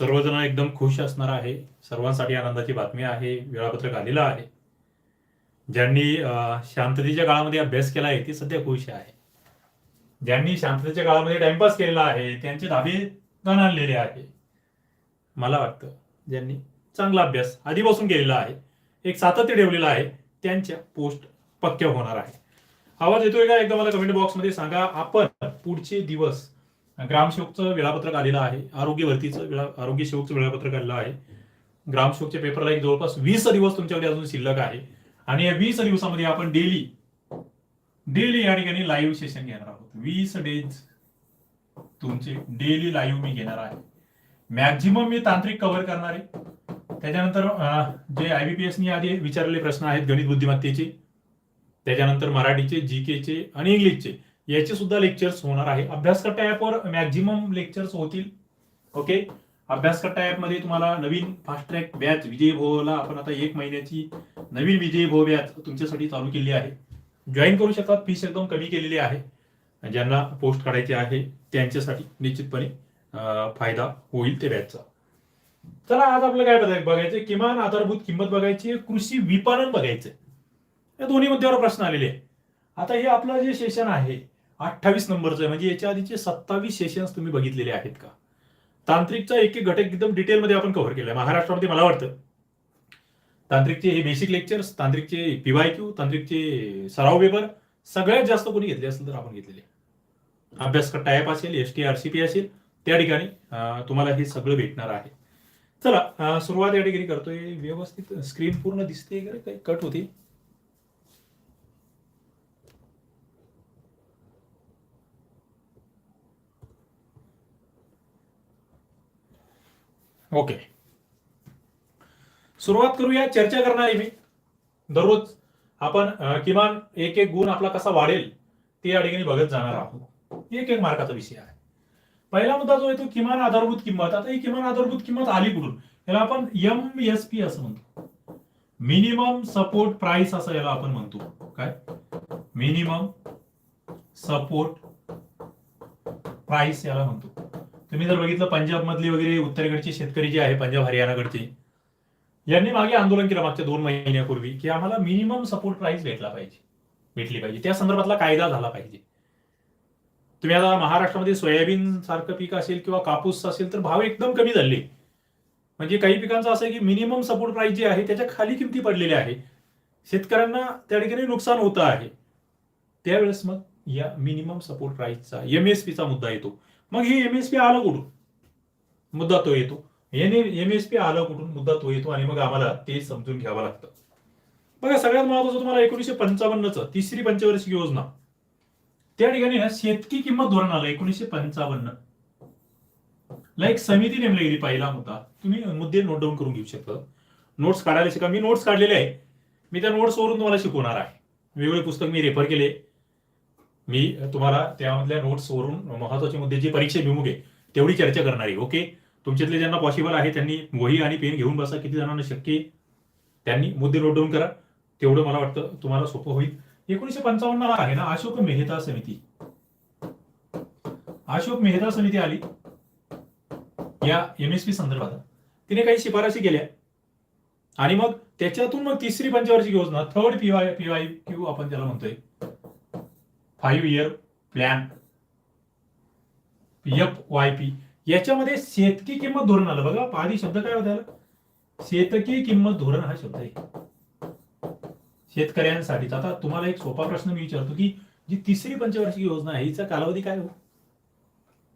सर्वजण एकदम खुश असणार आहे. सर्वांसाठी आनंदाची बातमी आहे. वेळापत्रक आलेलं आहे. ज्यांनी शांततेच्या काळामध्ये अभ्यास केला आहे ते सध्या खुश आहे. ज्यांनी शांततेच्या काळामध्ये टाइमपास केलेला आहे त्यांचे दाबे गण आणलेले आहे. मला वाटतं ज्यांनी चांगला अभ्यास आधीपासून केलेला आहे एक सातत्य ठेवलेलं आहे त्यांच्या पोस्ट पक्क्या होणार आहे. आवाज येतोय का? एकदा मला कमेंट बॉक्समध्ये सांगा. आपण पुढचे दिवस ग्रामसेवकचं वेळापत्रक आलेलं आहे. आरोग्य भरतीचं वेळा आरोग्य सेवकचं वेळापत्रक आलेलं आहे. ग्रामसेवकच्या पेपरला एक जवळपास वीस दिवस तुमच्याकडे अजून शिल्लक आहे. आणि या वीस दिवसामध्ये आपण डेली डेली या ठिकाणी लाईव्ह सेशन घेणार आहोत. वीस डेज तुमचे डेली लाईव्ह मी घेणार आहे. मॅक्झिमम मी तांत्रिक कव्हर करणार आहे. त्याच्यानंतर जे आय बी पी आयबीपीएसनी आधी विचारलेले प्रश्न आहेत गणित बुद्धिमत्तेचे. त्याच्यानंतर मराठीचे जी केचे आणि इंग्लिशचे. याचे सुद्धा लेक्चर्स होणार आहे. अभ्यासकट्टा ॲपवर मॅक्झिमम लेक्चर्स होतील. ओके अभ्यासकट्टा ॲपमध्ये तुम्हाला नवीन fast track batch Vijay Bhola आपण आता एक महिन्याची नवीन विजय भो बॅच तुमच्यासाठी चालू केली आहे. जॉईन करू शकतात. फीस एकदम कमी केलेली आहे. ज्यांना पोस्ट काढायची आहे त्यांच्यासाठी निश्चितपणे फायदा होईल ते बॅचचा चला आज आपलं काय बघायचं किमान आधारभूत किंमत बघायची कृषी विपणन बघायचं या दोन्ही मुद्द्यावर प्रश्न आलेले आहे आता हे आपलं जे सेशन आहे अठ्ठावीस नंबरचं आहे. म्हणजे याच्या आधीचे सत्तावीस सेशन्स तुम्ही बघितलेले आहेत का? तांत्रिकचा एक एक घटक एकदम डिटेलमध्ये आपण कव्हर केलाय. महाराष्ट्रामध्ये मला वाटतं. तांत्रिकचे हे बेसिक लेक्चर्स तांत्रिकचे पीवाय क्यू तांत्रिकचे सराव पेपर सगळ्यात जास्त कोणी घेतले असेल तर आपण घेतलेले. अभ्यास टायप असेल S T R C P असेल त्या ठिकाणी तुम्हाला हे सगळं भेटणार आहे. चला सुरुवात या ठिकाणी करतोय. व्यवस्थित स्क्रीन पूर्ण दिसते काही कट होते. ओके. सुरुवात करूया चर्चा करणार आहे मी. दररोज आपण किमान एक एक गुण आपला कसा वाढेल ते या ठिकाणी बघत जाणार आहोत. एक एक मार्काचा विषय आहे. पहिला मुद्दा जो येतो किमान आधारभूत किंमत. आता ही किमान आधारभूत किंमत आली कुठून? याला आपण एम एस पी असं म्हणतो. मिनिमम सपोर्ट प्राइस असं याला आपण म्हणतो. काय? मिनिमम सपोर्ट प्राइस याला म्हणतो. तुम्ही जर बघितलं पंजाब मधले वगैरे उत्तरेकडचे शेतकरी जे आहे पंजाब हरियाणाकडचे यांनी मागे आंदोलन केलं मागच्या दोन महिन्यापूर्वी की आम्हाला मिनिमम सपोर्ट प्राइस भेटला पाहिजे भेटली पाहिजे. त्या संदर्भातला कायदा झाला पाहिजे. तुम्ही आता महाराष्ट्रामध्ये सोयाबीन सारखं पीक असेल किंवा कापूस असेल तर भाव एकदम कमी झाले. म्हणजे काही पिकांचं असं आहे की मिनिमम सपोर्ट प्राइस जे आहे त्याच्याखाली किमती पडलेल्या आहे शेतकऱ्यांना त्या ठिकाणी नुकसान होतं आहे. त्यावेळेस मग या मिनिमम सपोर्ट प्राइसचा एमएसपीचा मुद्दा येतो. मग हे एम एस पी आलं कुठून? मुद्दा तो येतो. एम एस पी आलं कुठून? मुद्दा तो येतो आणि मग आम्हाला ते समजून घ्यावं लागतं. बघा सगळ्यात महत्वाचं तुम्हाला एकोणीसशे पंचावन्नचं तिसरी पंचवार्षिक योजना. त्या ठिकाणी ना शेतकी किंमत धोरण आलं एकोणीसशे पंचावन्न. ला एक समिती नेमली गेली पहिला मुद्दा. तुम्ही मुद्दे नोट डाऊन करून घेऊ शकता. नोट्स काढायला शिका. मी नोट्स काढलेले आहे. मी त्या नोट्सवरून तुम्हाला शिकवणार आहे. वेगवेगळे पुस्तक मी रेफर केले. मी तुम्हाला त्यामधल्या नोट्सवरून महत्त्वाचे मुद्दे जे परीक्षा भिमुख आहे तेवढी चर्चा करणार आहे ओके तुमच्यातले ज्यांना पॉसिबल आहे त्यांनी वही आणि पेन घेऊन बसा किती जणांना शक्य आहे त्यांनी मुद्दे नोट डाऊन करा. तेवढं मला वाटतं तुम्हाला सोपं होईल. एकोणीशे पंचावन्न आहे ना अशोक मेहता समिती. अशोक मेहता समिती आली. या एम एस पी संदर्भात. तिने काही शिफारशी केल्या. आणि मग त्याच्यातून मग तिसरी पंचवार्षिक योजना थर्ड पीवाय पीवाय क्यू आपण त्याला म्हणतोय. Five year plan F Y P याच्यामध्ये शेतकी किंमत धोरण आलं. बघा आधी शब्द काय होता? शेतकी किंमत धोरण हा शब्द आहे. शेतकऱ्यांसाठी आता तुम्हाला एक सोपा प्रश्न मी विचारतो की जी तिसरी पंचवार्षिक योजना आहे हिचा कालावधी काय हो?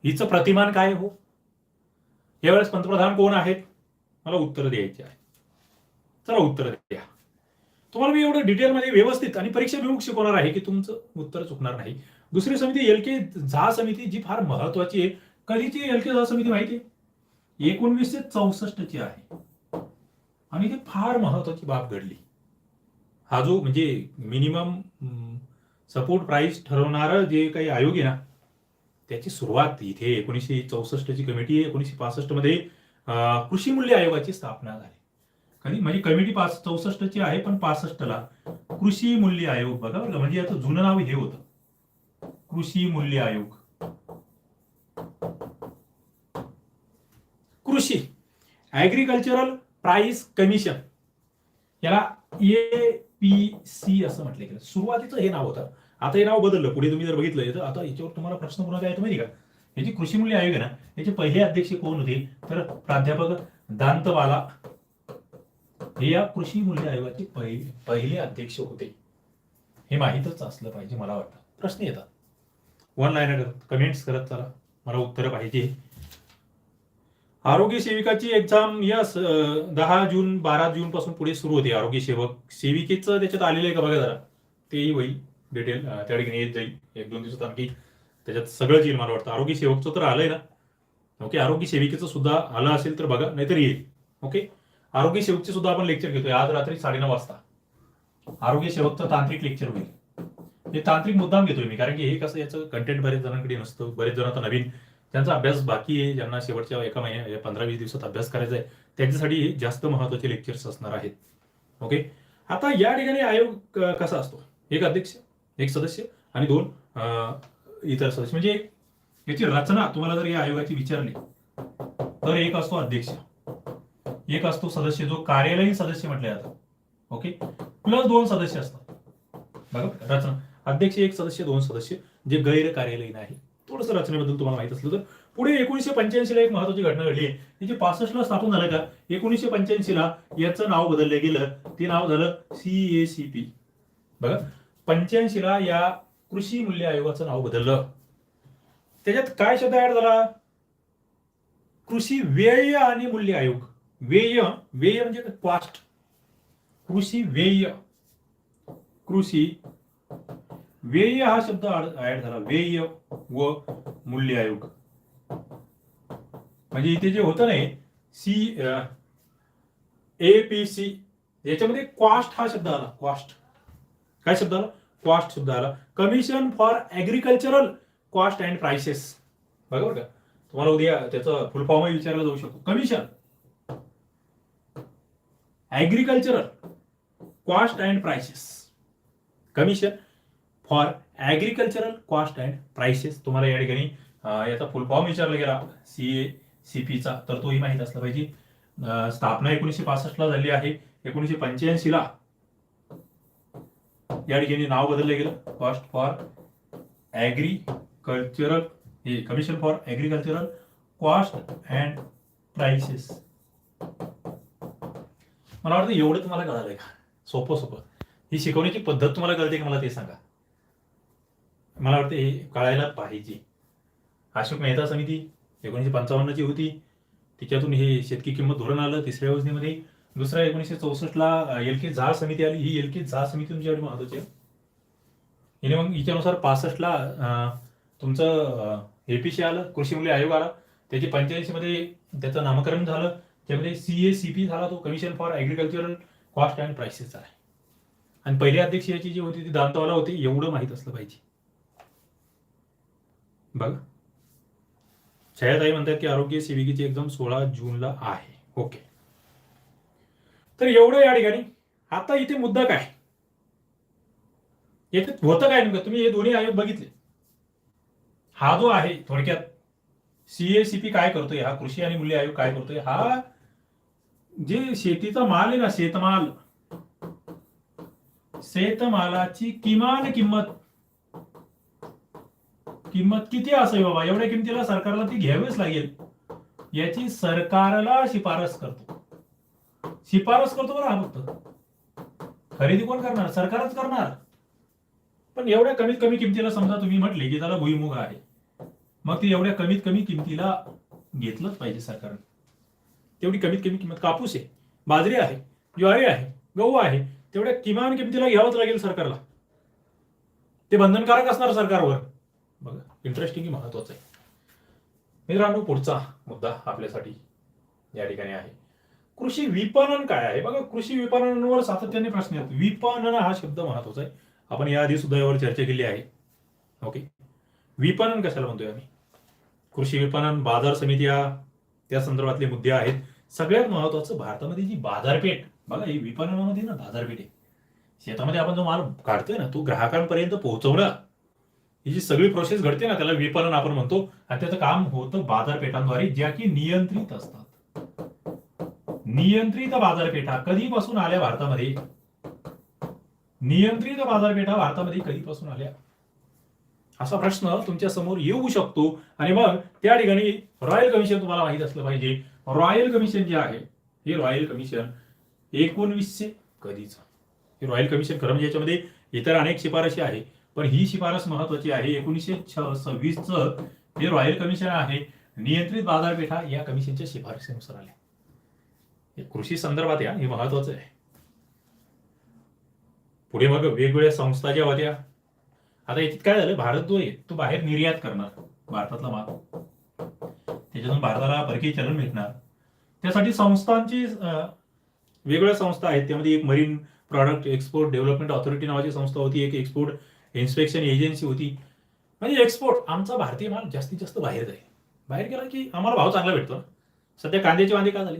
हिचं प्रतिमान काय हो? यावेळेस पंतप्रधान कोण आहेत? मला उत्तर द्यायचे आहे. चला उत्तर द्या. तुम्हाला मी एवढं डिटेलमध्ये व्यवस्थित आणि परीक्षा विमुख शिकवणार आहे की तुमचं उत्तर चुकणार नाही. दुसरी समिती एल के झा समिती जी फार महत्वाची आहे. कधीची एल के झा समिती माहिती आहे? एकोणवीसशे चौसष्टची आहे. आणि ती फार महत्वाची बाब घडली. हा जो म्हणजे मिनिमम सपोर्ट प्राइस ठरवणारं जे काही आयोग आहे ना त्याची सुरुवात इथे एकोणीसशे चौसष्टची कमिटी एकोणीसशे पासष्टमध्ये कृषी मूल्य आयोगाची स्थापना झाली. कधी म्हणजे कमिटी पाच चौसष्टची आहे पण पासष्टला. कृषी मूल्य आयोग बघा बरं म्हणजे याचं जुनं नाव हे होतं. कृषी मूल्य आयोग. कृषी. ऍग्रिकल्चरल प्राइस कमिशन याला ए पी सी असं म्हटलं गेलं. सुरुवातीचं हे नाव होतं. आता हे नाव बदललं. पुढे तुम्ही जर बघितलं तर आता याच्यावर तुम्हाला प्रश्न पुन्हा काय येतो माहिती का? याची कृषी मूल्य आयोग आहे ना याचे पहिले अध्यक्ष कोण होते? तर प्राध्यापक दांतवाला. हे या कृषी मूल्य आयोगाचे पहिले अध्यक्ष होते. हे माहीतच असलं पाहिजे मला वाटतं. प्रश्न येतात. वन लाईनर कमेंट्स करत चला. मला उत्तरं पाहिजे. आरोग्य सेविकाची एक्झाम यस दहा जून बारा जून पासून पुढे सुरू होते आरोग्य सेवक. सेविकेचं त्याच्यात आलेलं आहे का बघा जरा. तेही होईल. डिटेल त्या ठिकाणी येत जाईल. एक दोन दिवसात आणखी त्याच्यात सगळंच येईल मला वाटतं. आरोग्य सेवकचं तर आलंय ना. ओके आरोग्य सेविकेचं सुद्धा आलं असेल तर बघा नाहीतर येईल. ओके? आरोग्य शेवटचे सुद्धा आपण लेक्चर घेतोय. आज रात्री साडेनऊ वाजता. आरोग्य शेवटचं तांत्रिक लेक्चर होईल. हे तांत्रिक मुद्दाम घेतोय मी कारण की हे कसं याचं कंटेंट बरेच जणांकडे नसतं बरेच जण आता नवीन. त्यांचा अभ्यास बाकी आहे ज्यांना शेवटच्या एका महिन्या पंधरा वीस दिवसात अभ्यास करायचा आहे त्यांच्यासाठी हे जास्त महत्त्वाचे लेक्चर्स असणार आहेत. ओके आता या ठिकाणी आयोग कसा असतो? एक अध्यक्ष एक सदस्य आणि दोन इतर सदस्य. म्हणजे याची रचना तुम्हाला जर या आयोगाची विचारली तर एक असतो अध्यक्ष. एक असतो सदस्य जो कार्यालयीन सदस्य म्हटले जातो ओके प्लस दोन सदस्य असतात. बघा रचना. अध्यक्ष एक सदस्य दोन सदस्य जे गैर कार्यालयीन आहे. थोडस रचनेबद्दल तुम्हाला माहीत असलं तर. पुढे एकोणीसशे पंच्याऐंशी ला एक महत्वाची घटना घडली आहे. त्याची पासष्ट ला स्थापन झालं का? एकोणीसशे पंच्याऐंशी ला याचं नाव बदललं गेलं. ते नाव झालं सी ए सी पी बघा पंच्याऐंशी ला या कृषी मूल्य आयोगाचं नाव बदललं. त्याच्यात काय शब्द ऍड झाला? कृषी व्यय आणि मूल्य आयोग. व्यय व्यय म्हणजे कॉस्ट कृषी व्यय कृषी व्यय हा शब्द ऍड झाला. व्यय व मूल्य आयोग. म्हणजे इथे जे होतं नाही सी ए पी सी याच्यामध्ये कॉस्ट हा शब्द आला. कॉस्ट काय शब्द आला? कॉस्ट शब्द आला. Commission for agricultural cost and prices बरोबर का? तुम्हाला उद्या त्याचं फुलफॉर्मही विचारला जाऊ शकतो. Commission agricultural cost and prices commission for agricultural cost and prices तुम्हाला या ठिकाणी याचा फुल फॉर्म विचारला गेला. सी ए सी पीचा तर तोही माहीत असला पाहिजे. स्थापना एकोणीसशे पासष्टला झाली आहे. एकोणीसशे पंच्याऐंशी ला या ठिकाणी नाव बदललं गेलं. कॉस्ट फॉर ऍग्रिकल्चरल हे commission for agricultural cost and prices मला वाटतं एवढं तुम्हाला कळालंय का? सोपं सोपं. ही शिकवण्याची पद्धत तुम्हाला कळते का मला ते सांगा. मला वाटतं हे कळायला पाहिजे. अशोक मेहता समिती एकोणीसशे पंचावन्नची होती. तिच्यातून हे शेतकी किंमत धोरण आलं तिसऱ्या योजनेमध्ये. दुसऱ्या एकोणीसशे चौसष्टला एल के झा समिती आली. ही एल के झा समिती तुमच्याकडे महत्वाची आहे हिने मग हिच्यानुसार पासष्टला तुमचं एपीसी आलं कृषी मूल्य आयोग आला त्याची पंच्याऐंशी मध्ये त्याचं नामकरण झालं. ज्यामध्ये सी ए सी पी झाला तो commission for agricultural cost and prices आहे. आणि पहिली अध्यक्ष याची जी होती ती दांतवाला होती एवढं माहीत असलं पाहिजे. बघा. छायाताई म्हणतात की आरोग्य सेविकेची एक्झाम सोळा जूनला आहे. ओके. तर एवढं या ठिकाणी. आता इथे मुद्दा काय? याच्यात होतं काय नेमकं? तुम्ही हे दोन्ही आयोग बघितले. हा जो आहे थोडक्यात सीएसीपी काय करतोय? हा कृषी आणि मूल्य आयोग काय करतोय? हा जे शेतीचा माल आहे ना शेतमाल. शेतमालाची किमान किंमत. किंमत किती असावी बाबा? एवढ्या किमतीला सरकारला ती घ्यावीच लागेल. याची सरकारला शिफारस करतो. शिफारस करतो बरं हा फक्त. खरेदी कोण करणार? सरकारच करणार. पण एवढ्या कमीत कमी किमतीला समजा तुम्ही म्हटले की त्याला भुईमुग आहे. मग ते एवढ्या कमीत कमी किमतीला घेतलंच पाहिजे सरकारने. तेवढी कमीत कमी किंमत कापूस आहे बाजरी आहे ज्वारी आहे गहू आहे तेवढ्या किमान किमतीला घ्यावंच लागेल सरकारला. ते बंधनकारक असणार सरकारवर. बघा इंटरेस्टिंग महत्वाचं आहे. मित्रांनो पुढचा मुद्दा आपल्यासाठी या ठिकाणी आहे. कृषी विपणन काय आहे? बघा कृषी विपणनावर सातत्याने प्रश्न येतात विपणन हा शब्द महत्त्वाचा आहे. आपण याआधी सुद्धा यावर चर्चा केली आहे. ओके? विपणन कशाला म्हणतोय आम्ही? कृषी विपणन बाजार समित्या त्या संदर्भातले मुद्दे आहेत. सगळ्यात महत्वाचं भारतामध्ये जी बाजारपेठ बघा ही विपणनामध्ये ना बाजारपेठ आहे. शेतामध्ये आपण जो माल काढतोय ना तो ग्राहकांपर्यंत पोहोचवणं ही जी सगळी प्रोसेस घडते ना त्याला विपणन आपण म्हणतो आणि त्याचं काम होतं बाजारपेठांद्वारे ज्या की नियंत्रित असतात. नियंत्रित बाजारपेठा कधीपासून आल्या भारतामध्ये? नियंत्रित बाजारपेठा भारतामध्ये कधीपासून आल्या? असा प्रश्न तुमच्यासमोर येऊ शकतो. आणि मग त्या ठिकाणी रॉयल कमिशन तुम्हाला माहीत असलं पाहिजे. रॉयल कमिशन जे आहे हे रॉयल कमिशन एकोणवीसशे कधीच? हे रॉयल कमिशन खरं म्हणजे याच्यामध्ये इतर अनेक शिफारशी आहे पण ही शिफारस महत्वाची आहे. एकोणीसशे सव्वीसचं हे रॉयल कमिशन आहे नियंत्रित बाजारपेठा या कमिशनच्या शिफारशीनुसार आल्या. कृषी संदर्भात या हे महत्वाचं आहे. पुढे मग वेगवेगळ्या संस्था ज्या होत्या आता याच्यात काय झालं? भारत जो आहे तो बाहेर निर्यात करणार भारतातला माल. त्याच्यातून भारताला परकीय चलन भेटणार. त्यासाठी संस्थांची वेगवेगळ्या संस्था आहेत. त्यामध्ये एक marine product export development authority नावाची संस्था होती. एक एक्सपोर्ट इन्स्पेक्शन एजन्सी होती. म्हणजे एक्सपोर्ट आमचा भारतीय माल जास्तीत जास्त बाहेर जाईल. बाहेर गेला की आम्हाला भाव चांगला भेटतो ना. सध्या कांद्याचे वांदे का झाले?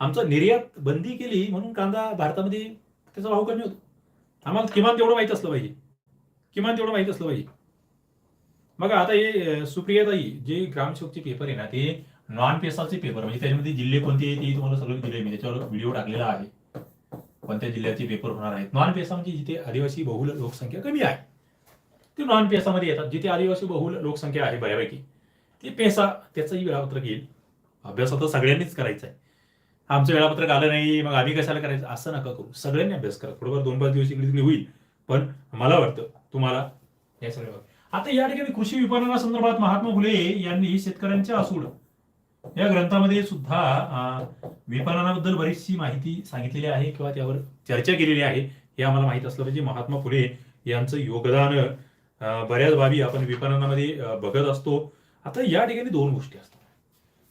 आमचं निर्यात बंदी केली म्हणून कांदा भारतामध्ये त्याचा भाव कमी होतो. आम्हाला किमान तेवढं माहीत असलं पाहिजे. किमान तेवढं माहीत असलं पाहिजे. मग आता हे सुप्रिया सुप्रियाताई जे ग्रामसेवकचे पेपर आहे ना ते नॉन पेसाचे पेपर म्हणजे त्याच्यामध्ये जिल्हे कोणते ते तुम्हाला सगळं दिले मी त्याच्यावर व्हिडिओ टाकलेला आहे. कोणत्या जिल्ह्याचे पेपर होणार आहेत? नॉन पेसा म्हणजे जिथे आदिवासी बहुल लोकसंख्या कमी आहे. ते नॉन पेसामध्ये येतात जिथे आदिवासी बहुल लोकसंख्या आहे बऱ्यापैकी. ते पेसा त्याचंही वेळापत्रक येईल. अभ्यास आता सगळ्यांनीच करायचा आहे. आमचं वेळापत्रक आलं नाही मग आम्ही कशाला करायचं? असं नका करू. सगळ्यांनी अभ्यास करा. थोडंफार दोन पाच दिवस इकडे तिकडे होईल. पण मला वाटतं तुम्हाला या सगळ्या बाबी- आता या ठिकाणी कृषी विपणनासंदर्भात महात्मा फुले यांनी शेतकऱ्यांच्या असूड या ग्रंथामध्ये सुद्धा विपणनाबद्दल बरीचशी माहिती सांगितलेली आहे किंवा त्यावर चर्चा केलेली आहे. हे आम्हाला माहीत असलं पाहिजे. महात्मा फुले यांचं योगदान बऱ्याच बाबी आपण विपणनामध्ये बघत असतो. आता या ठिकाणी दोन गोष्टी असतात.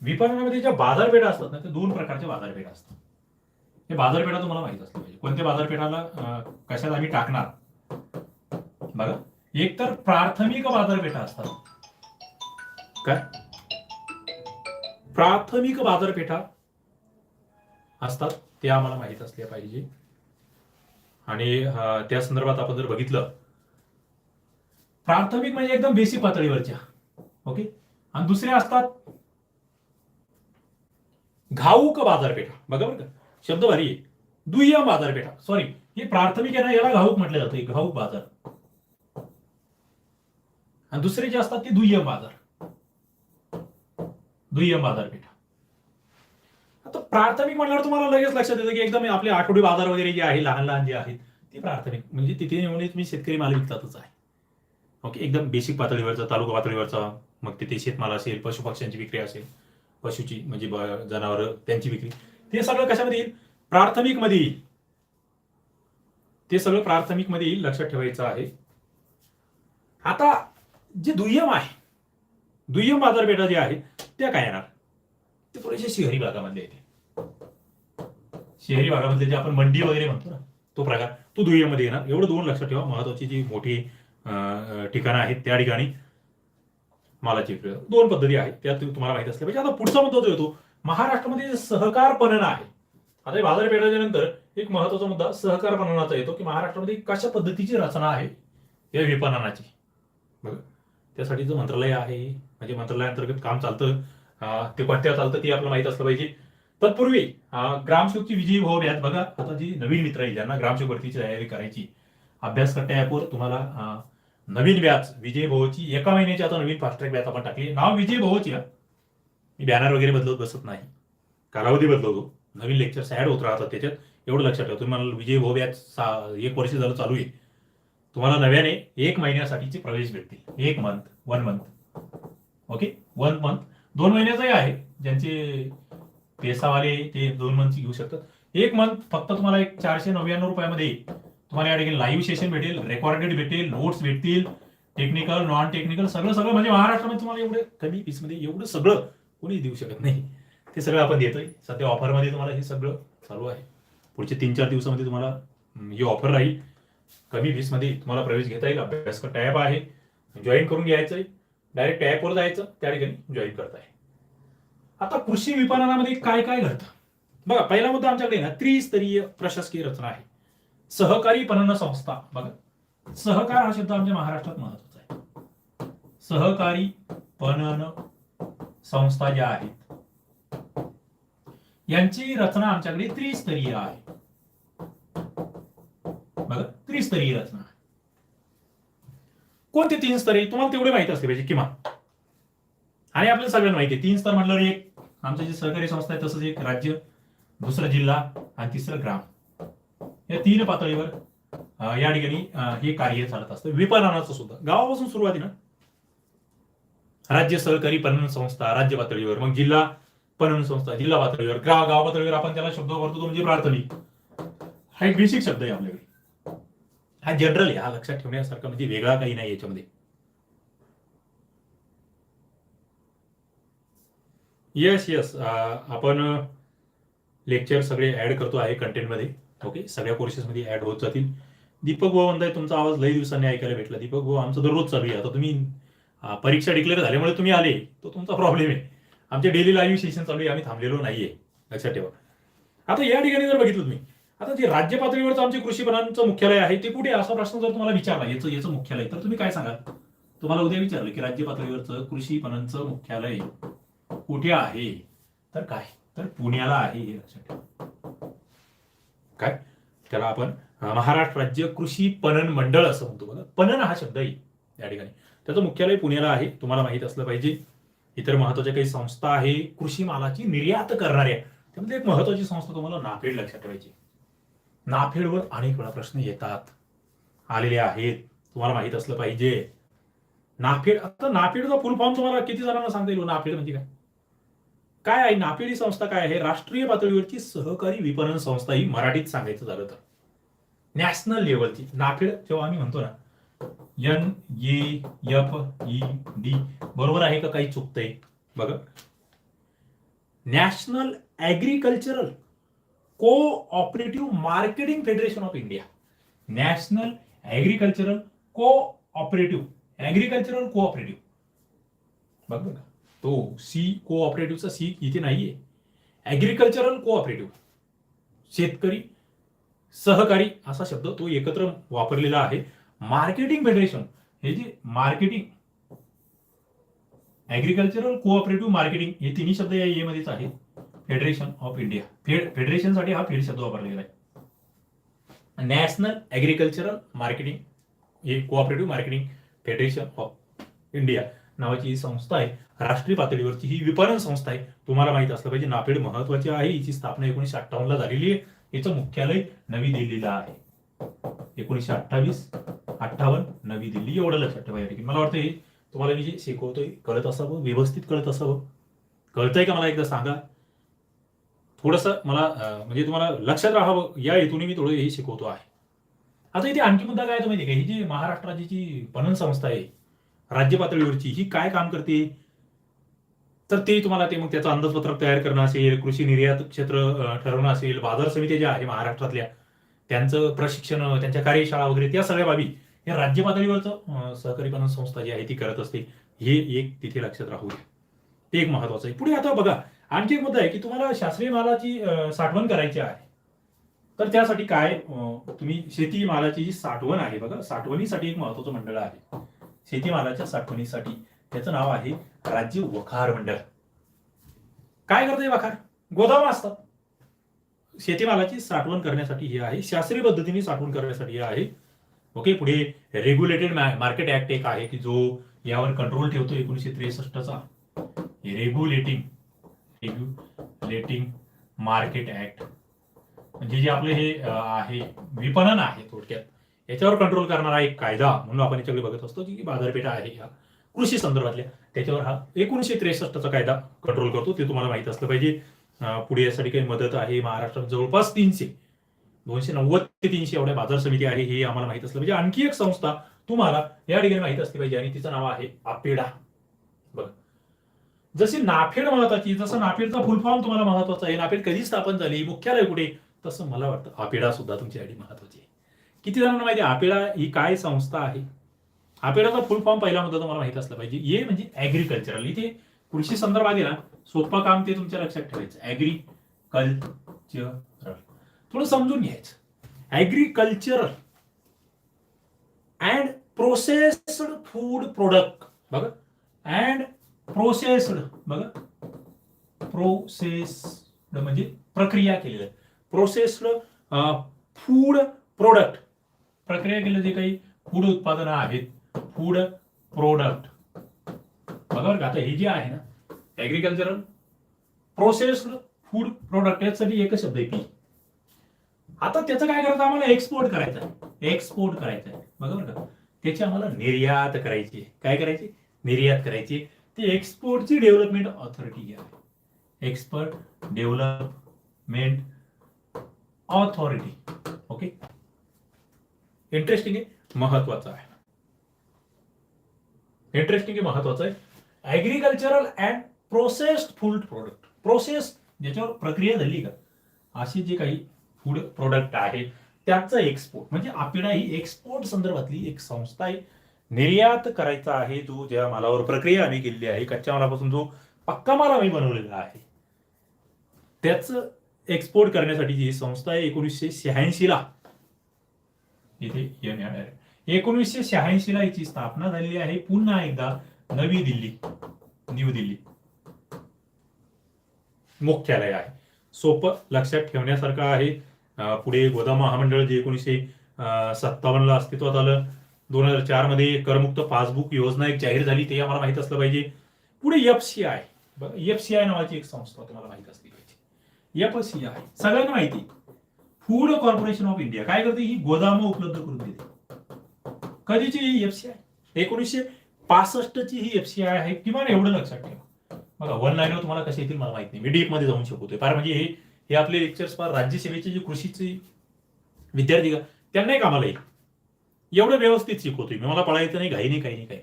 विपणनामध्ये ज्या बाजारपेठा असतात ना त्या दोन प्रकारच्या बाजारपेठा असतात. हे बाजारपेठा तुम्हाला माहीत असलं पाहिजे. कोणत्या बाजारपेठाला कशात आम्ही टाकणार? बघा. एक तर प्राथमिक बाजारपेठा असतात. काय? प्राथमिक बाजारपेठा असतात ते आम्हाला माहीत असल्या पाहिजे. आणि त्या संदर्भात आपण जर बघितलं प्राथमिक म्हणजे एकदम बेसिक पातळीवरच्या ओके? आणि दुसऱ्या असतात घाऊक बाजारपेठा. बघा बरं का शब्द भारी आहे. दुय्यम बाजारपेठा. सॉरी हे प्राथमिक आहे ना याला घाऊक म्हटलं जातं घाऊक बाजार. आणि दुसरे जे असतात ते दुय्यम बाजार दुय्यम बाजारपेठा आता प्राथमिक म्हणल्यावर तुम्हाला लगेच लक्षात येतं की एकदम आपले आठवडी बाजार वगैरे जे आहे लहान लहान जे आहेत ते प्राथमिक. म्हणजे तिथे नेऊन तुम्ही शेतकरी माल विकतातच आहे. ओके एकदम बेसिक पातळीवरचा तालुका पातळीवरचा मग तिथे शेतमाल असेल पशुपक्ष्यांची विक्री असेल पशुची म्हणजे जनावर त्यांची विक्री. ते सगळं कशामध्ये येईल? प्राथमिकमध्ये येईल. ते सगळं प्राथमिकमध्ये येईल लक्षात ठेवायचं आहे. आता जे दुय्यम आहे दुय्यम बाजारपेठा जे आहे त्या काय येणार? ते पुरेशा शहरी भागामध्ये येते. शहरी भागामध्ये जे आपण मंडी वगैरे म्हणतो ना तो प्रकार तो दुय्यममध्ये येणार. एवढं दोन लक्षात ठेवा महत्वाची जी मोठी ठिकाणं आहेत त्या ठिकाणी मालाची दोन पद्धती आहेत त्यात तुम्हाला माहीत असल्या पाहिजे. आता पुढचा मुद्दा जो येतो महाराष्ट्रामध्ये जे सहकार पणन आहे आता बाजारपेठाच्या नंतर एक महत्त्वाचा मुद्दा सहकार पणनाचा येतो की महाराष्ट्रामध्ये कशा पद्धतीची रचना आहे या विपणनाची. बघा. त्यासाठीचं मंत्रालय आहे म्हणजे मंत्रालयाअंतर्गत काम चालतं ते कोणत्या चालतं ते आपल्याला माहीत असलं पाहिजे. तत्पूर्वी ग्रामसेवकची विजयी भाव यात बघा. आता जी नवीन मित्र आहे ज्यांना ग्रामसेवक भरतीची तयारी करायची अभ्यास कट्टा ॲपवर तुम्हाला नवीन बॅच विजय भाऊची एका महिन्याची आता नवीन फास्ट व्याज बॅच आपण टाकली नाव विजय भाऊची मी बॅनर वगैरे बदलत बसत नाही. कालावधी बदलवतो. नवीन लेक्चर्स ऍड होत राहतात त्याच्यात. एवढं लक्षात ठेवा. तुम्ही मला विजय भाऊ बॅच सा- एक वर्ष झालं चालू आहे. तुम्हाला नव्याने एक महिन्यासाठीचे प्रवेश भेटतील. एक month one month okay one month दोन महिन्याचंही आहे. ज्यांचे पेसावाले ते दोन मंथची घेऊ शकतात. एक मंथ फक्त तुम्हाला एक चारशे नव्याण्णव रुपयामध्ये तुम्हाला या ठिकाणी लाईव्ह सेशन भेटेल रेकॉर्डेड भेटेल नोट्स भेटतील टेक्निकल नॉन टेक्निकल सगळं सगळं. म्हणजे महाराष्ट्रामध्ये तुम्हाला एवढं कमी फीसमध्ये एवढं सगळं कोणी देऊ शकत नाही. ते सगळं आपण देतोय. सध्या ऑफरमध्ये तुम्हाला हे सगळं चालू आहे. पुढचे तीन चार दिवसामध्ये तुम्हाला ही ऑफर राहील. कमी फीसमध्ये तुम्हाला प्रवेश घेता येईल. अभ्यास टॅब आहे. जॉईन करून घ्यायचं आहे डायरेक्ट टॅबवर जायचं. त्या ठिकाणी जॉईन करताय. आता कृषी विपणनामध्ये काय काय घडतं? बघा पहिला मुद्दा आमच्याकडे ना त्रिस्तरीय प्रशासकीय रचना आहे. सहकारी पणन संस्था. बघा सहकार हा शब्द आमच्या महाराष्ट्रात महत्त्वाचा आहे. सहकारी पणन संस्था ज्या आहेत यांची रचना आमच्याकडे त्रिस्तरीय आहे. बघा त्रिस्तरीय रचना. कोणते तीन स्तरी तुम्हाला तेवढे माहिती असते पाहिजे किमान. आणि आपल्याला सगळ्यांना माहिती आहे तीन स्तर म्हटलं एक आमचं जे सहकारी संस्था आहे तसंच एक राज्य दुसरा जिल्हा आणि तिसरं ग्राम. या तीन पातळीवर या ठिकाणी हे कार्य चालत असतं. विपणनाचं सुद्धा. गावापासून सुरुवात आहे ना? राज्य सहकारी पणन संस्था राज्य पातळीवर. मग जिल्हा पणन संस्था जिल्हा पातळीवर. गाव गाव पातळीवर आपण त्याला शब्द वापरतो म्हणजे प्राथमिक. हा एक बेसिक शब्द आहे आपल्याकडे. हा जनरल आहे हा लक्षात ठेवण्यासारखा म्हणजे वेगळा काही नाही याच्यामध्ये. येस येस आपण लेक्चर सगळे ऍड करतो आहे कंटेंटमध्ये ओके सगळ्या कोर्सेसमध्ये ऍड होत जातील. दीपक भाऊ म्हणताय तुमचा आवाज लई दिवसांनी ऐकायला भेटला. दीपक भाऊ आमचं दररोज चालू आहे. आता तुम्ही परीक्षा डिक्लेअर झाल्यामुळे तुम्ही आले. तो तुमचा प्रॉब्लेम आहे. आमचे डेली लाईव्ह सेशन चालू आहे. आम्ही थांबलेलो नाहीये. लक्षात ठेवा. आता या ठिकाणी जर बघितलं तुम्ही आता जे राज्य पातळीवरचं आमचे कृषी पणांचं मुख्यालय आहे ते कुठे? असा प्रश्न जर तुम्हाला विचारला याचं याचं मुख्यालय तर तुम्ही काय सांगाल? तुम्हाला उद्या विचारलं की राज्य पातळीवरचं कृषी पणनचं मुख्यालय कुठे आहे? तर काय? तर पुण्याला आहे हे लक्षात ठेवा. काय? त्याला आपण महाराष्ट्र राज्य कृषी पणन मंडळ असं म्हणतो बघा. पणन हा शब्द आहे या ठिकाणी. त्याचं मुख्यालय पुण्याला आहे तुम्हाला माहीत असलं पाहिजे. इतर महत्त्वाच्या काही संस्था आहे कृषी मालाची निर्यात करणाऱ्या. त्यामध्ये एक महत्वाची संस्था तुम्हाला नाफेड लक्षात ठेवायची नाफेडवर अनेक वेळा प्रश्न येतात. आलेले आहेत. तुम्हाला माहीत असलं पाहिजे. नाफेड आता नाफेडचा फुल फॉर्म तुम्हाला किती जणांना सांगता येईल हो? नाफेड म्हणजे काय? काय आहे? नाफेड ही संस्था काय आहे? राष्ट्रीय पातळीवरची सहकारी विपणन संस्था ही मराठीत सांगायचं झालं तर. नॅशनल लेवलची नाफेड जेव्हा आम्ही म्हणतो ना N A F E D बरोबर आहे का? काही चुकतंय. बघा. National agricultural cooperative marketing federation of India national agricultural cooperative agricultural cooperative बघ बघा. तो सी कोऑपरेटिव्हचा सी इथे नाहीये. ऍग्रिकल्चरल कोऑपरेटिव्ह शेतकरी सहकारी असा शब्द तो एकत्र वापरलेला आहे. मार्केटिंग फेडरेशन हे जे मार्केटिंग ऍग्रिकल्चरल कोऑपरेटिव्ह मार्केटिंग हे तिन्ही शब्द या ए मध्येच आहेत. फेडरेशन ऑफ इंडिया फेड फेडरेशनसाठी हा फेड शब्द वापरलेला आहे नॅशनल ॲग्रिकल्चरल मार्केटिंग हे cooperative marketing federation of India नावाची ही संस्था आहे. राष्ट्रीय पातळीवरची ही विपणन संस्था आहे. तुम्हाला माहीत असलं पाहिजे नाफेड महत्वाची आहे. हिची स्थापना एकोणीशे अठ्ठावन्नला झालेली आहे. याचं मुख्यालय नवी दिल्लीला आहे. एकोणीशे अठ्ठावीस अठ्ठावन्न नवी दिल्ली एवढं लक्षात ठेवायला मला वाटतं हे तुम्हाला मी जे शिकवतोय कळत असावं व्यवस्थित कळत असावं. कळतंय का मला एकदा सांगा? थोडंसं मला म्हणजे तुम्हाला लक्षात राहावं या हेतूने मी थोडं हे शिकवतो आहे. आता इथे आणखी मुद्दा काय माहिती आहे का ही जी महाराष्ट्राची जी पणन संस्था आहे राज्य पातळीवरची ही काय काम करते? तर ते तुम्हाला ते मग त्याचं अंदाजपत्रक तयार करणं असेल कृषी निर्यात क्षेत्र ठरवणं असेल बाजार समित्या ज्या आहे महाराष्ट्रातल्या त्यांचं प्रशिक्षण त्यांच्या कार्यशाळा वगैरे त्या सगळ्या बाबी या राज्य पातळीवरचं सहकारी पणन संस्था जी आहे ती करत असते. हे एक तिथे लक्षात राहू ते एक महत्वाचं आहे. पुढे आता बघा आणखी एक मुद्दा आहे की तुम्हाला शास्त्रीय मालाची साठवण करायची आहे. तर त्यासाठी काय तुम्ही शेती मालाची जी साठवण आहे बघा साठवणीसाठी एक महत्वाचं मंडळ आहे. शेती मालाच्या साठवणीसाठी त्याचं नाव आहे राज्य वखार मंडळ. काय करते वखार? गोदाम असतात. शेतीमालाची साठवण करण्यासाठी हे आहे शास्त्रीय पद्धतीने साठवण करण्यासाठी हे आहे. ओके पुढे रेग्युलेटेड मार्केट ऍक्ट एक आहे की जो यावर कंट्रोल ठेवतो एकोणीशे त्रेसष्टचा. रेग्युलेटिंग रेग्युलेटिंग मार्केट ऍक्ट म्हणजे जे आपले हे आहे विपणन आहे थोडक्यात याच्यावर कंट्रोल करणारा एक कायदा म्हणून आपण याच्याकडे बघत असतो की बाजारपेठा आहे ह्या कृषी संदर्भातल्या त्याच्यावर हा एकोणीशे त्रेसष्टचा कायदा कंट्रोल करतो ते तुम्हाला माहीत असलं पाहिजे. पुढे यासाठी काही मदत आहे महाराष्ट्रात जवळपास तीनशे दोनशे नव्वद ते तीनशे एवढ्या बाजार समिती आहे हे आम्हाला माहीत असलं म्हणजे आणखी एक संस्था तुम्हाला या ठिकाणी माहीत असली पाहिजे आणि तिचं नाव आहे आपेडा. जशी नाफेड महत्वाची जसं नाफेडचा फुल फॉर्म तुम्हाला महत्त्वाचा आहे नाफेड कधी स्थापन झाली मुख्यालय कुठे? तसं मला वाटतं आपेडा सुद्धा तुमच्यासाठी महत्वाची आहे किती जणांना माहिती आहे आपेडा ही काय संस्था आहे? आपेडाचा फुल फॉर्म पहिला मुद्दा तुम्हाला माहीत असला पाहिजे. ये म्हणजे ऍग्रिकल्चरल इथे कृषी संदर्भात आहे ना सोपं काम ते तुमच्या लक्षात ठेवायचं. ऍग्रिकल्चरल थोडं समजून घ्यायचं. Agricultural and processed food product बघा. अँड प्रोसेस्ड बघा. प्रोसेस म्हणजे प्रक्रिया केलेलं. प्रोसेस्ड फूड प्रोडक्ट प्रक्रिया केलेलं जे काही फूड उत्पादनं आहेत फूड प्रोडक्ट बघा बरं का आता हे जे आहे ना ऍग्रिकल्चरल प्रोसेस्ड फूड प्रोडक्ट यासाठी एकच शब्द आहे पी. आता त्याचं काय करायचं? आम्हाला एक्सपोर्ट करायचं एक्सपोर्ट करायचं आहे. बघा बरं का. त्याची आम्हाला निर्यात करायची काय करायची? निर्यात करायची ती एक्सपोर्टची डेव्हलपमेंट ऑथॉरिटी आहे. Expert development authority okay interesting आहे महत्वाचं आहे. इंटरेस्टिंग आहे महत्वाचं आहे. Agricultural and processed food product process ज्याच्यावर प्रक्रिया झाली का? अशी जे काही फूड प्रोडक्ट आहे त्याचा एक्सपोर्ट म्हणजे आपल्याला ही एक्सपोर्ट संदर्भातली एक संस्था आहे निर्यात करायचा आहे जो ज्या मालावर प्रक्रिया आम्ही केलेली आहे कच्च्या मालापासून जो पक्का माल आम्ही बनवलेला आहे. त्याचं एक्सपोर्ट करण्यासाठी जी संस्था आहे एकोणीसशे शहाऐंशीला इथे एकोणीसशे शहाऐंशी ला याची स्थापना झालेली आहे. पुन्हा एकदा नवी दिल्ली न्यू दिल्ली मुख्यालय आहे. सोपं लक्षात ठेवण्यासारखं आहे. पुढे गोदाम महामंडळ जे एकोणीसशे सत्तावन्नला अस्तित्वात आलं. दोन हजार चारमध्ये करमुक्त पासबुक योजना एक जाहीर झाली ते आम्हाला माहीत असलं पाहिजे. पुढे F C I F C I नावाची एक संस्था तुम्हाला माहीत असली पाहिजे. एफ सी आय सगळ्यांना माहिती. फूड कॉर्पोरेशन ऑफ इंडिया काय करते? ही गोदाम उपलब्ध करून देते. कधीची ही एफ सी आय एकोणीसशे पासष्ट ची ही एफ सी आय आहे किमान एवढं लक्षात ठेवा. बघा वन लाईनवर तुम्हाला कसे येतील मला माहीत नाही. मी डीपमध्ये जाऊन शिकवतोय. फार म्हणजे हे हे आपले लेक्चर्स फार राज्यसेवेचे जे कृषीचे विद्यार्थी का त्यांनाही कामाला येईल. एवढं व्यवस्थित शिकवतोय. मी मला पळायचं नाही घाई नाही काही नाही काही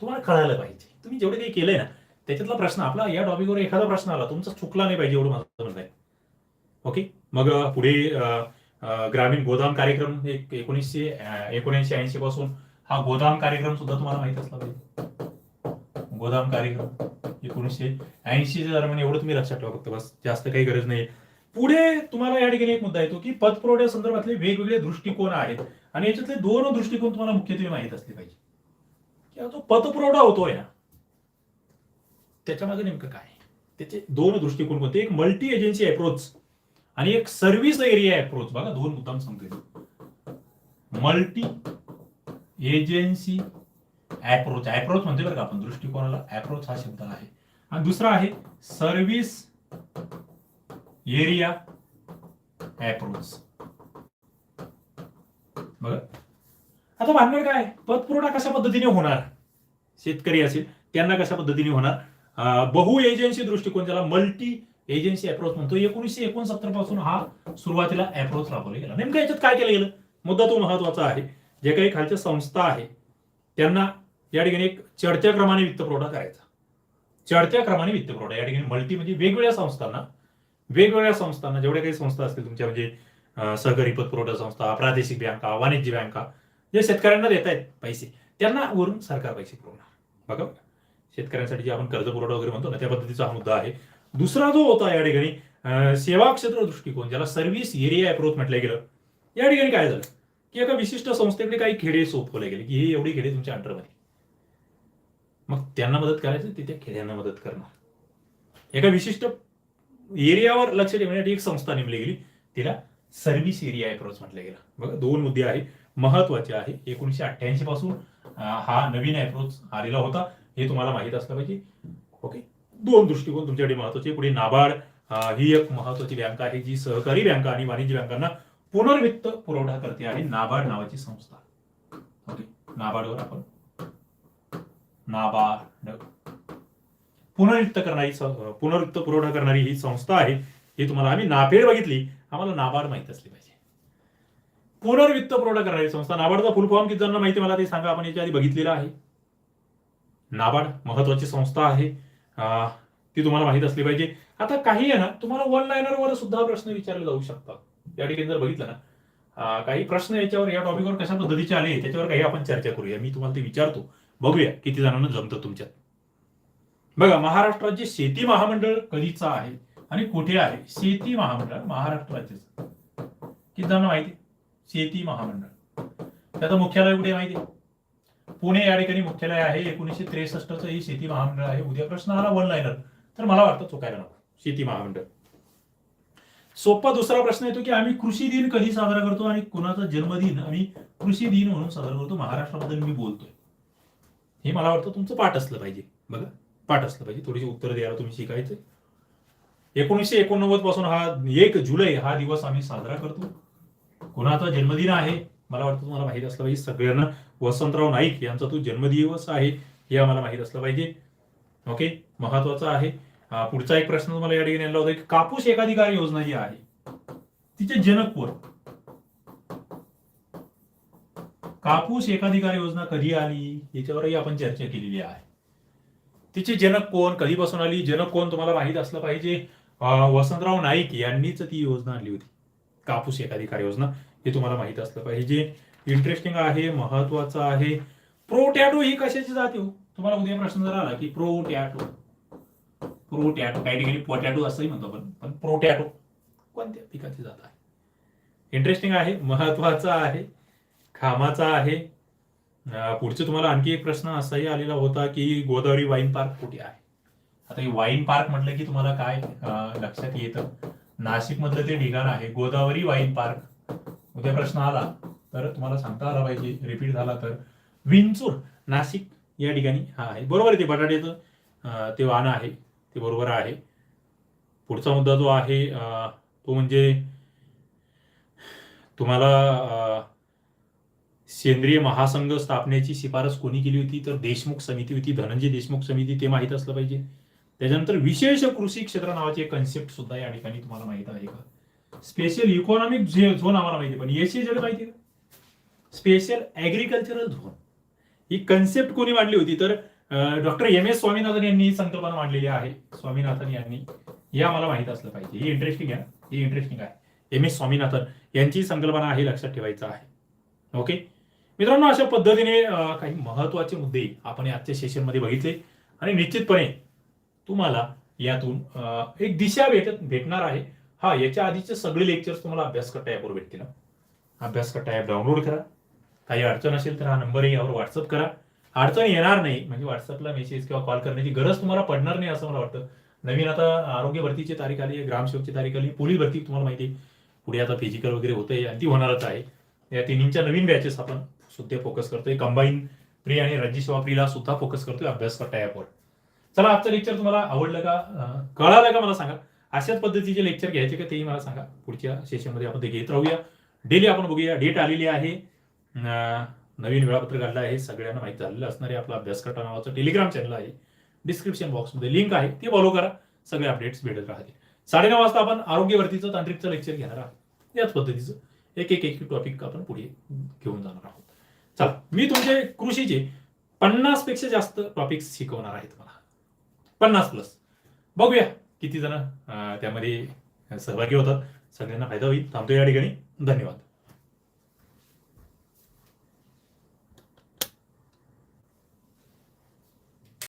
तुम्हाला कळायला पाहिजे. तुम्ही जेवढे काही केलंय ना त्याच्यातला प्रश्न आपला या टॉपिकवर एखादा प्रश्न आला तुमचा चुकला नाही पाहिजे एवढं माझं म्हणणं आहे. ओके मग पुढे ग्रामीण गोदाम कार्यक्रम एक एकोणीसशे एकोणऐंशी ऐंशी पासून हा गोदाम कार्यक्रम सुद्धा तुम्हाला माहीत असला पाहिजे. गोदाम कार्यक्रम एकोणीसशे ऐंशीच्या दरम्यान एवढं तुम्ही लक्षात ठेवा फक्त बस. जास्त काही गरज नाही पुढे तुम्हाला या ठिकाणी एक मुद्दा येतो की पतपुरवठ्या संदर्भातले वेगवेगळे दृष्टिकोन आहेत. आणि याच्यातले दोन दृष्टिकोन तुम्हाला मुख्यत्वे माहीत असले पाहिजे. किंवा जो पतपुरवठा होतोय ना त्याच्यामागे नेमकं काय? आहे? त्याचे दोन दृष्टिकोन कोणते एक मल्टी एजन्सी अप्रोच आणि एक सर्व्हिस एरिया अप्रोच बघा दोन मुद्दाम सांगतोय मल्टी एजन्सी अप्रोच अप्रोच म्हणते बरं का आपण. दृष्टिकोनाला अप्रोच हा शब्द आहे. आणि दुसरा आहे सर्व्हिस एरिया अप्रोच बघा. आता भानगड काय? पतपुरवठा कशा पद्धतीने होणार? शेतकरी असेल त्यांना कशा पद्धतीने होणार? बहु एजन्सी दृष्टिकोन ज्याला मल्टी एजन्सी अप्रोच म्हणतो. एकोणीसशे एकोणसत्तरपासून हा सुरुवातीला अप्रोच राबवला गेला. नेमकं याच्यात काय केलं गेलं? मुद्दा तो महत्त्वाचा आहे. जे काही खालच्या संस्था आहे त्यांना या ठिकाणी एक चढत्या क्रमाने वित्तपुरवठा करायचा. चढत्या क्रमाने वित्तपुरवठा. या ठिकाणी मल्टी म्हणजे वेगवेगळ्या संस्थांना वेगवेगळ्या संस्थांना जेवढ्या म्हणजे काही संस्था असतील तुमच्या म्हणजे सहकारी सहकारी पतपुरवठा संस्था प्रादेशिक बँका वाणिज्य बँका जे शेतकऱ्यांना देत आहेत पैसे त्यांना वरून सरकार पैसे पुरवणार. बघा शेतकऱ्यांसाठी जे आपण कर्ज पुरवठा वगैरे म्हणतो ना त्या पद्धतीचा हा मुद्दा आहे. दुसरा जो होता या ठिकाणी सेवा क्षेत्र दृष्टिकोन ज्याला सर्व्हिस एरिया अप्रोच म्हटलं गेलं या ठिकाणी काय झालं? की एका विशिष्ट संस्थेकडे काही खेडे सोपवले गेले की हे एवढी खेडे तुमच्या अंडरमध्ये. मग त्यांना मदत करायचं ते त्या खेड्यांना मदत करणार. एका विशिष्ट एरियावर लक्ष ठेवण्यासाठी एक संस्था नेमली गेली. तिला सर्व्हिस एरिया अप्रोच म्हटलं गेलं. बघा दोन मुद्दे आहे महत्त्वाचे आहे. एकोणीशे अठ्ठ्याऐंशी पासून हा नवीन अप्रोच आलेला होता. हे तुम्हाला माहीत असलं पाहिजे. ओके दोन दृष्टिकोन तुमच्याकडे महत्त्वाचे पुढे नाबार्ड ही एक महत्वाची बँक आहे जी सहकारी बँका आणि वाणिज्य बँकांना पुनर्वित्त पुरवठा करते आहे. नाबार्ड नावाची संस्था. ओके नाबार्डवर आपण नाबार्ड. पुनर्वित्त करणारी सं- पुरवठा करणारी ही संस्था आहे. ही तुम्हाला आम्ही नाफेड बघितली. आम्हाला नाबार्ड माहीत असली पाहिजे. पुनर्वित्त पुरवठा करणारी संस्था. नाबार्डचा फुल फॉर्म किती जणांना माहिती मला ते सांगा. आपण याच्या आधी बघितलेला आहे. नाबार्ड महत्वाची संस्था आहे. ती तुम्हाला माहीत असली पाहिजे. आता काही आहे ना तुम्हाला वन लाईनर वर सुद्धा प्रश्न विचारले जाऊ शकतात. या ठिकाणी जर बघितलं ना काही प्रश्न याच्यावर या टॉपिकवर कशा पद्धतीचे आले त्याच्यावर काही आपण चर्चा करूया. मी तुम्हाला ते विचारतो. बघूया किती जणांना जमतं तुमच्यात. बघा महाराष्ट्राचे शेती महामंडळ कधीचं आहे आणि कुठे आहे? शेती महामंडळ महाराष्ट्र किती जणांना माहिती? शेती महामंडळ. त्याचं मुख्यालय कुठे माहिती? पुणे या ठिकाणी मुख्यालय आहे. एकोणीसशे त्रेसष्टचं ही शेती महामंडळ आहे. उद्या प्रश्न आला वन लाईनर तर मला वाटतं चुकायला नको. शेती महामंडळ. सोपा दुसरा प्रश्न येतो की आम्ही कृषी दिन कधी साजरा करतो आणि कुणाचा जन्मदिन आम्ही कृषी दिन म्हणून साजरा करतो? महाराष्ट्राबद्दल मी बोलतोय. हे मला वाटतं तुमचं पाठ असलं पाहिजे. बघा. पाठ असलं पाहिजे. थोडीशी उत्तर द्यायला तुम्ही शिकायचं एकोणीसशे एकोणनव्वदपासून हा एक जुलै हा दिवस आम्ही साजरा करतो. कोणाचा जन्मदिन आहे? मला वाटतं तुम्हाला माहीत असलं पाहिजे. सगळ्यांना वसंतराव नाईक यांचा तो जन्मदिवस आहे हे आम्हाला माहीत असलं पाहिजे. ओके? महत्वाचं आहे. पुढचा एक प्रश्न तुम्हाला या ठिकाणी आला होता. की कापूस एकाधिकार योजना जी आहे तिचे जनक कोण? कापूस एकाधिकार योजना कधी आली? याच्यावरही आपण चर्चा केलेली आहे. तिचे जनक कोण? कधीपासून आली? जनक कोण तुम्हाला माहीत असलं पाहिजे? वसंतराव नाईक यांनीच ती योजना आणली होती. कापूस एकाधिकार योजना हे तुम्हाला माहीत असलं पाहिजे. इंटरेस्टिंग आहे महत्वाचं आहे. प्रोटॅटो ही कशाची जाते हो? तुम्हाला उद्या प्रश्न जर आला की प्रोटॅटो प्रोटॅटो काही ठिकाणी पोटॅटो असंही म्हणतो आपण पण प्रोटॅटो कोणत्या पिकाची जात आहे? इंटरेस्टिंग आहे महत्वाचं आहे खामाचा आहे. पुढचे तुम्हाला आणखी एक प्रश्न असाही आलेला होता की गोदावरी वाईन पार्क कुठे आहे? आता हे वाईन पार्क म्हटलं की तुम्हाला काय लक्षात येतं? नाशिक मधलं ते ठिकाण आहे गोदावरी वाईन पार्क उद्या प्रश्न आला तर तुम्हाला सांगता आला पाहिजे रिपीट झाला तर. विंचूर नाशिक या ठिकाणी हा आहे. बरोबर आहे ते बटाट्याचं ते वाहन आहे ते बरोबर आहे. पुढचा मुद्दा जो आहे तो म्हणजे तुम्हाला सेंद्रिय महासंघ स्थापनेची शिफारस कोणी केली होती? तर देशमुख समिती होती धनंजय देशमुख समिती ते माहीत असलं पाहिजे. त्याच्यानंतर विशेष कृषी क्षेत्र नावाचे कन्सेप्ट सुद्धा या ठिकाणी तुम्हाला माहीत आहे का? स्पेशल इकॉनॉमिक झोन आम्हाला माहिती पण एसी जर माहिती का? स्पेशल ऍग्रिकल्चरल झोन ही कन्सेप्ट कोणी मांडली होती? तर डॉक्टर एम एस स्वामीनाथन यांनी ही संकल्पना मांडलेली आहे. स्वामीनाथन यांनी. हे आम्हाला माहीत असलं पाहिजे. ही इंटरेस्टिंग आहे ही इंटरेस्टिंग आहे. एम एस स्वामीनाथन यांची संकल्पना आहे लक्षात ठेवायचं आहे. ओके मित्रांनो अशा पद्धतीने काही महत्त्वाचे मुद्दे आपण आजच्या सेशनमध्ये बघितले. आणि निश्चितपणे तुम्हाला यातून एक दिशा भेटत भेटणार आहे. हा याच्या आधीचे सगळे लेक्चर्स तुम्हाला अभ्यास करता ॲपवर भेटतील. अभ्यास करता ॲप डाउनलोड करा. काही अडचण असेल तर हा नंबरही यावर व्हॉट्सअप करा. अडचण येणार नाही म्हणजे व्हॉट्सअपला मेसेज किंवा कॉल करण्याची गरज तुम्हाला पडणार नाही असं मला वाटतं. नवीन आता आरोग्य भरतीची तारीख आली ग्रामसेवकची तारीख आली पोलीस भरती तुम्हाला माहिती आहे. पुढे आता फिजिकल वगैरे होते आणि ती होणारच आहे. या तिन्हींच्या नवीन बॅचेस आपण सुद्धा फोकस करतोय. कंबाईन प्री आणि राज्य प्रीला सुद्धा फोकस करतोय. अभ्यास करता ॲपवर चला आजचं लेक्चर तुम्हाला आवडलं का? कळालं का मला सांगा? अशाच पद्धतीचे लेक्चर घ्यायचे का तेही मला सांगा. पुढच्या सेशनमध्ये आपण ते घेत राहूया. डेली आपण बघूया. डेट आलेली आहे. नवीन वेळापत्रक आलं आहे. सगळ्यांना माहिती झालेलं असणारे आपला अभ्यास करता नावाचं टेलिग्राम चॅनल आहे. डिस्क्रिप्शन बॉक्समध्ये लिंक आहे. ते फॉलो करा. सगळे अपडेट्स भेटत राहतील. साडेनऊ वाजता आपण आरोग्यवर्तीचं तांत्रिकचं लेक्चर घेणार आहोत. याच पद्धतीचं एक एक एक टॉपिक आपण पुढे घेऊन जाणार आहोत. चला मी तुमचे कृषीचे पन्नासपेक्षा जास्त टॉपिक्स शिकवणार आहे तुम्हाला. पन्नास प्लस बघूया किती जण त्यामध्ये सहभागी होतात. सगळ्यांना फायदा होईल. थांबतो या ठिकाणी. धन्यवाद.